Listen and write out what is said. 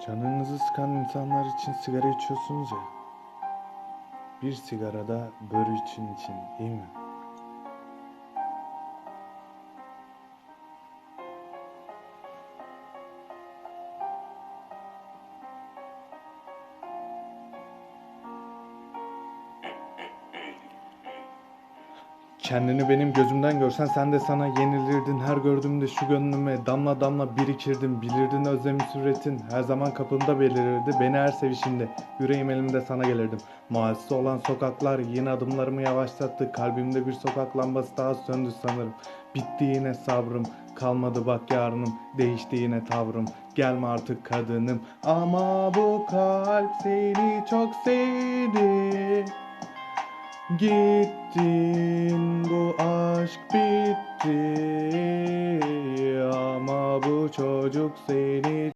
Canınızı sıkan insanlar için sigara içiyorsunuz ya. Bir sigara da börü için için iyi mi? Kendini benim gözümden görsen sen de sana yenilirdin. Her gördüğümde şu gönlüme damla damla birikirdim Bilirdin özlemi süretin her zaman kapımda belirirdi. Beni her sevişinde yüreğim elimde sana gelirdim. Mahallesi olan sokaklar yine adımlarımı yavaşlattı. Kalbimde bir sokak lambası daha söndü sanırım. Bitti yine sabrım kalmadı bak yarınım Değişti yine tavrım. Gelme artık kadınım Ama bu kalp seni çok sevdi. Gittin bu aşk bitti ama bu çocuk seni